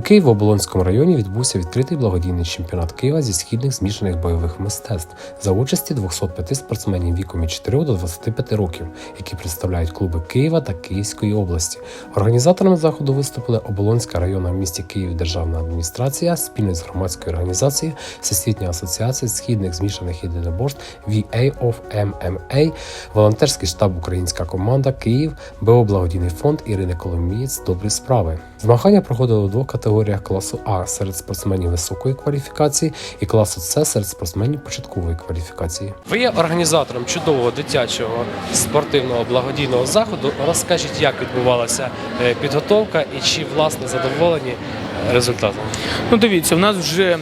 У Києво-Оболонському районі відбувся відкритий благодійний чемпіонат Києва зі східних змішаних бойових мистецтв за участі 205 спортсменів віком від 4 до 25 років, які представляють клуби Києва та Київської області. Організаторами заходу виступили Оболонська районна в місті Київ державна адміністрація спільно з громадською організацією Всесвітня асоціація східних змішаних єдиноборств VA of MMA, волонтерський штаб Українська команда Київ, БО Благодійний фонд Ірини Коломієць Добрі справи. Змагання проходили у двох категоріях класу А серед спортсменів високої кваліфікації і класу С серед спортсменів початкової кваліфікації. Ви є організатором чудового дитячого спортивного благодійного заходу. Розкажіть, як відбувалася е, підготовка і чи власне задоволені е, результатом? Ну, дивіться, в нас вже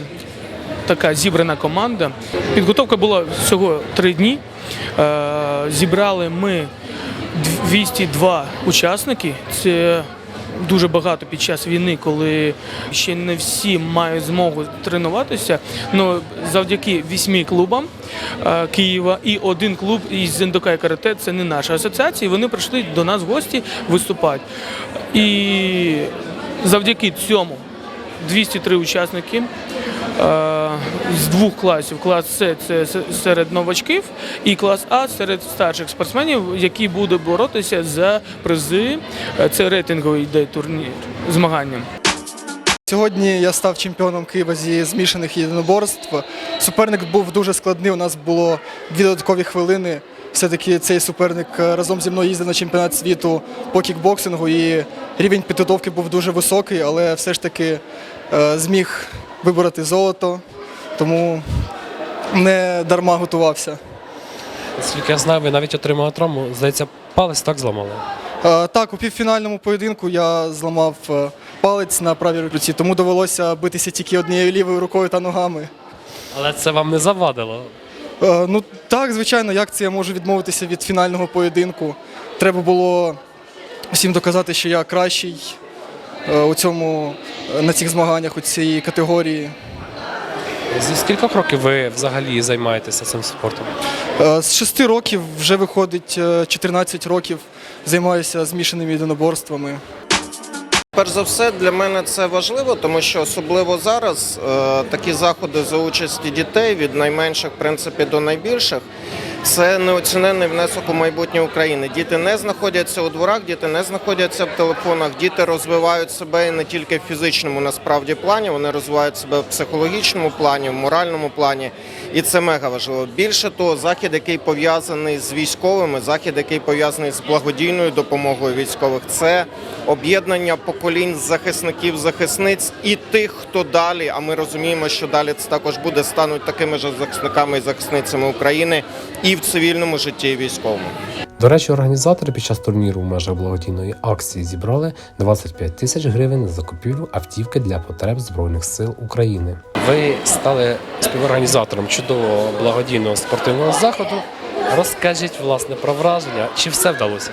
така зібрана команда. Підготовка була всього три дні. Е, Зібрали ми 202 учасники. Це дуже багато під час війни, коли ще не всі мають змогу тренуватися. Ну завдяки вісьми клубам е, Києва і один клуб із індока і карате, це не наша асоціація. Вони прийшли до нас в гості виступати. І завдяки цьому 203 учасники з двох класів. Клас С це серед новачків, і клас А серед старших спортсменів, які будуть боротися за призи. Е, Це рейтинговий йде турнір змагання. Сьогодні я став чемпіоном Києва зі змішаних єдиноборств. Суперник був дуже складний. У нас було дві додаткові хвилини. Все-таки цей суперник е, разом зі мною їздив на чемпіонат світу по кікбоксингу, і рівень підготовки був дуже високий, але все ж таки е, зміг вибороти золото, тому не дарма готувався. Наскільки я знаю, ви навіть отримали травму. Здається, палець так зламали. Е, Так, у півфінальному поєдинку я зламав е, палець на правій руці, тому довелося битися тільки однією лівою рукою та ногами. Але це вам не завадило. Е, Ну так, звичайно, як це я можу відмовитися від фінального поєдинку. Треба було всім доказати, що я кращий у цьому е, на цих змаганнях у цій категорії. Зі скількох років ви взагалі займаєтеся цим спортом? Е, З шести років вже виходить е, 14 років. Займаюся змішаними єдиноборствами. Перш за все, для мене це важливо, тому що особливо зараз е, такі заходи за участі дітей від найменших в принципі до найбільших. Це неоцінений внесок у майбутнє України. Діти не знаходяться у дворах, діти не знаходяться в телефонах, діти розвивають себе не тільки в фізичному насправді плані, вони розвивають себе в психологічному плані, в моральному плані, і це мега важливо. Більше того, захід, який пов'язаний з військовими, захід, який пов'язаний з благодійною допомогою військових, це об'єднання поколінь захисників, захисниць і тих, хто далі. А ми розуміємо, що далі це також буде стануть такими ж захисниками і захисницями України і в цивільному житті, і військовому. До речі, організатори під час турніру в межах благодійної акції зібрали 25 тисяч гривень на закупівлю автівки для потреб Збройних сил України. Ви стали співорганізатором чудового благодійного спортивного заходу. Розкажіть власне про враження, чи все вдалося?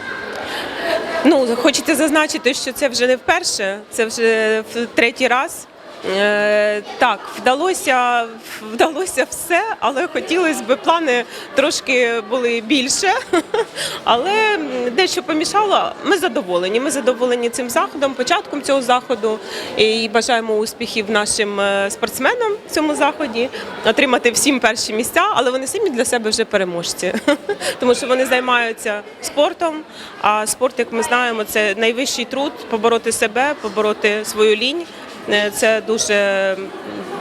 Ну, хочеться зазначити, що це вже не вперше, це вже в третій раз. Е, так, вдалося, вдалося все, але хотілося б плани трошки були більше. Але дещо помішало. Ми задоволені. Ми задоволені цим заходом, початком цього заходу і бажаємо успіхів нашим е, спортсменам в цьому заході, отримати всім перші місця, але вони самі для себе вже переможці, тому що вони займаються спортом. А спорт, як ми знаємо, це найвищий труд побороти себе, побороти свою лінь. Е, Це дуже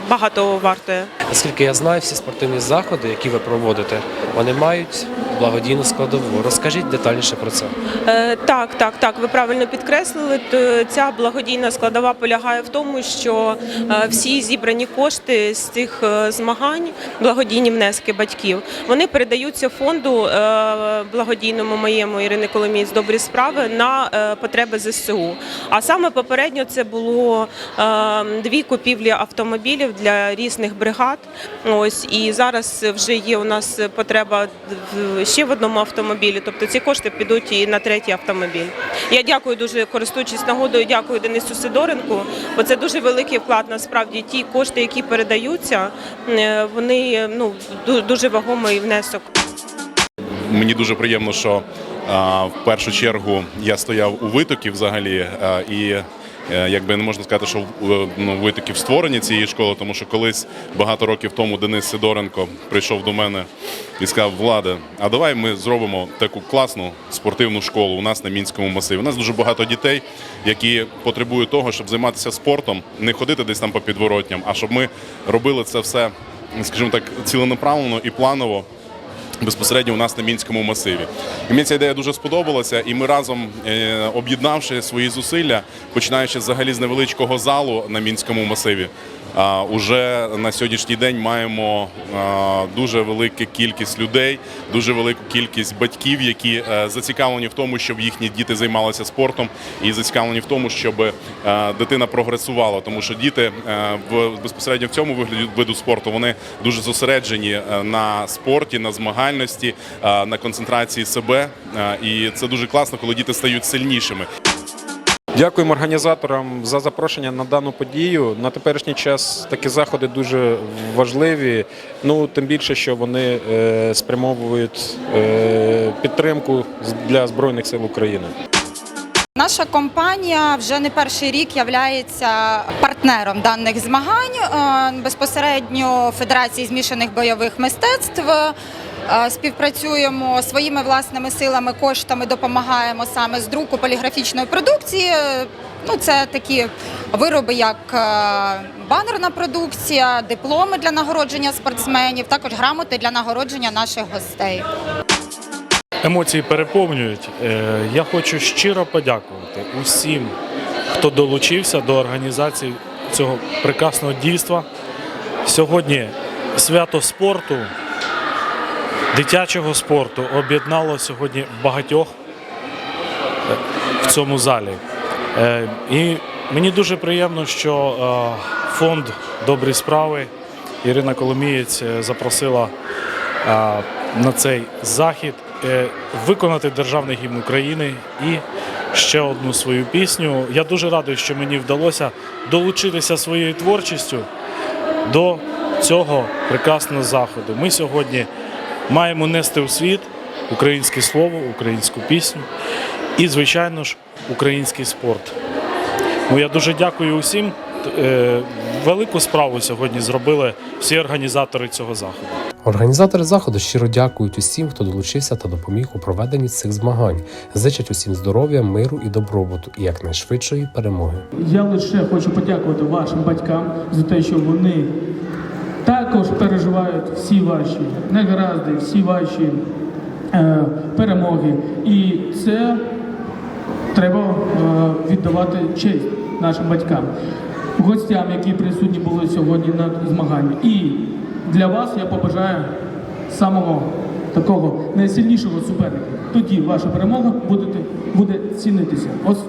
багато вартує. Наскільки я знаю, всі спортивні заходи, які ви проводите, вони мають благодійну складову. Розкажіть детальніше про це. Е, Так, так, так. Ви правильно підкреслили. Ця благодійна складова полягає в тому, що е, всі зібрані кошти з цих е, змагань, благодійні внески батьків, вони передаються фонду благодійному моєму Ірини Коломієць добрі справи на потреби ЗСУ. А саме попередньо це було е, дві купівлі автомобілів для різних бригад. Ось і зараз вже є у нас потреба ще в одному автомобілі. Тобто ці кошти підуть і на третій автомобіль. Я дякую дуже, користуючись нагодою, дякую Денису Сидоренку, бо це дуже великий вклад. Насправді ті кошти, які передаються, е, вони ну дуже вагомий внесок. Мені дуже приємно, що в першу чергу я стояв у витокі взагалі, і Е, Якби не можна сказати, що е, ну, ви такі в створенні цієї школи, тому що колись багато років тому Денис Сидоренко прийшов до мене і сказав: Влада, а давай ми зробимо таку класну спортивну школу у нас на мінському масиві. У нас дуже багато дітей, які потребують того, щоб займатися спортом, не ходити десь там по підворотням, а щоб ми робили це все, скажімо так, ціленаправлено і планово безпосередньо у нас на мінському масиві. І мені ця ідея дуже сподобалася, і ми разом, е, об'єднавши свої зусилля, починаючи взагалі з невеличкого залу на мінському масиві. Уже на сьогоднішній день маємо дуже велику кількість людей, дуже велику кількість батьків, які е, зацікавлені в тому, щоб їхні діти займалися спортом, і зацікавлені в тому, щоб е, дитина прогресувала, тому що діти е, в безпосередньо в цьому вигляді виду спорту вони дуже зосереджені на спорті, на змагальності, на концентрації себе. І це дуже класно, коли діти стають сильнішими. Дякуємо організаторам за запрошення на дану подію. На теперішній час такі заходи дуже важливі. Ну тим більше, що вони е, спрямовують е, підтримку для збройних сил України. Наша компанія вже не перший рік є партнером даних змагань е, безпосередньо Федерації змішаних бойових мистецтв. Е, Співпрацюємо своїми власними силами, коштами допомагаємо саме з друку поліграфічної продукції. Е, Ну, це такі вироби, як банерна продукція, дипломи для нагородження спортсменів, також грамоти для нагородження наших гостей. Емоції переповнюють. Е, Я хочу щиро подякувати усім, хто долучився до організації цього прекрасного дійства. Сьогодні свято спорту, дитячого спорту об'єднало сьогодні багатьох е, в цьому залі. Е, І мені дуже приємно, що фонд Добрі справи Ірина Коломієць запросила на цей захід виконати державний гімн України і ще одну свою пісню. Я дуже радий, що мені вдалося долучитися своєю творчістю до цього прекрасного заходу. Ми сьогодні маємо нести у світ українське слово, українську пісню і, звичайно ж, український спорт. Ну, я дуже дякую усім. Е, Велику справу сьогодні зробили всі організатори цього заходу. Організатори заходу щиро дякують усім, хто долучився та допоміг у проведенні цих змагань. Зичать усім здоров'я, миру і добробуту і якнайшвидшої перемоги. Я лише хочу подякувати вашим батькам за те, що вони також переживають всі ваші негаразди, всі ваші е, перемоги. І це треба е, віддавати честь нашим батькам, гостям, які присутні були сьогодні на змаганні. І для вас я побажаю самого такого найсильнішого суперника. Тоді ваша перемога буде, буде цінитися. Ось